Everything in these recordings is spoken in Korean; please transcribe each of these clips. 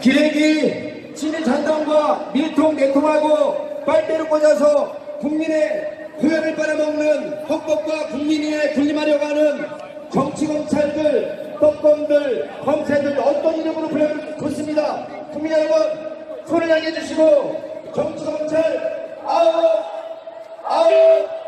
기레기 진위 잔당과 밀통 내통하고 빨대를 꽂아서 국민의 후연을 빨아먹는 헌법과 국민의 군림하려고 하는 정치검찰들, 떡검들, 검사들 어떤 이름으로 불러도 좋습니다. 국민 여러분 손을 향해 주시고 정치검찰 아웃 아웃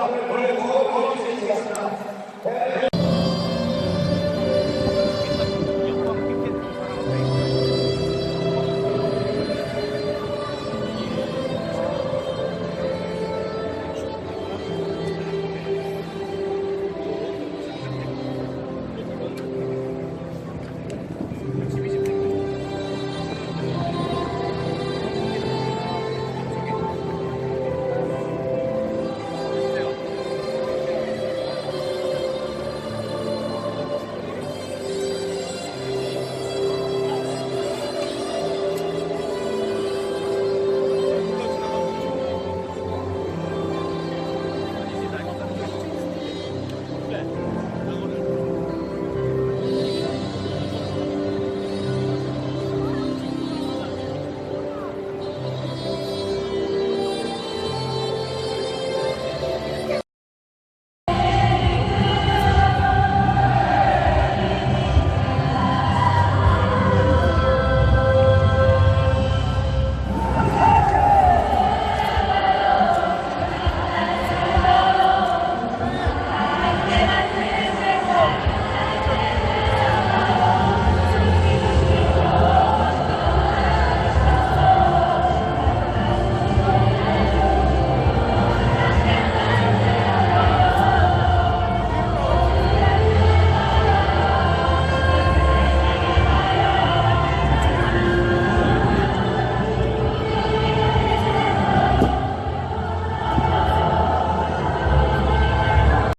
どうも。